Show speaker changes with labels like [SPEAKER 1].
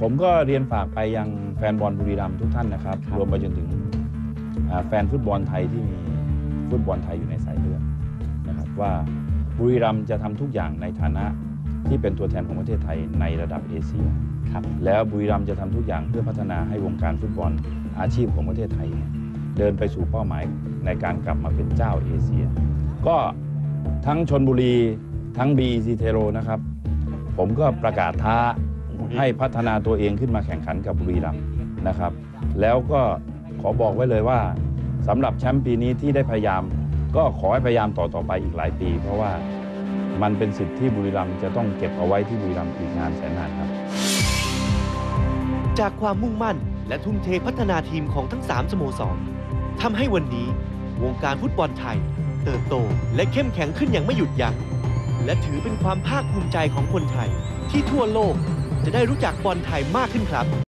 [SPEAKER 1] ผมก็เรียนฝากไปยังแฟนบอลบุรีรัมย์ทุกท่านนะครับ
[SPEAKER 2] ครับ
[SPEAKER 1] รวมไปจนถึงอ่าแฟนฟุตบอลไทยที่มีฟุตบอลไทยอยู่ในสายเลือดนะครับว่าบุรีรัมย์จะทำทุกอย่างในฐานะที่เป็นตัวแทนของประเทศไทยในระดับเอเชีย
[SPEAKER 2] ครับ
[SPEAKER 1] แล้วบุรีรัมย์จะทำทุกอย่างเพื่อพัฒนาให้วงการฟุตบอลอาชีพของประเทศไทยเนี่ยเดินไปสู่เป้าหมายในการกลับมาเป็นเจ้าเอเชีย ก็ทั้งชนบุรีทั้ง BEC เทโรนะครับ ผมก็ประกาศท้า ให้พัฒนาตัวเองขึ้นมาแข่งขันกับบุรีรัมย์นะครับ แล้วก็ขอบอกไว้เลยว่าสำหรับแชมป์ปีนี้ที่ได้พยายาม ก็ขอให้พยายามต่อต่อไปอีกหลายปี เพราะว่ามันเป็นสิทธิ์ที่บุรีรัมย์จะต้องเก็บเอาไว้ที่บุรีรัมย์อีกนานแสนนานครับ
[SPEAKER 3] จากความมุ่งมั่นและทุ่มเทพัฒนาทีมของทั้ง 3 สโมสรทำให้วันนี้วงการฟุตบอลไทย เติบโตและเข้มแข็งขึ้นอย่างไม่หยุดยัง้งและถือเป็นความภาคภูมิใจของคนไทยที่ทั่วโลก จะได้รู้จักบอลไทยมากขึ้นครับ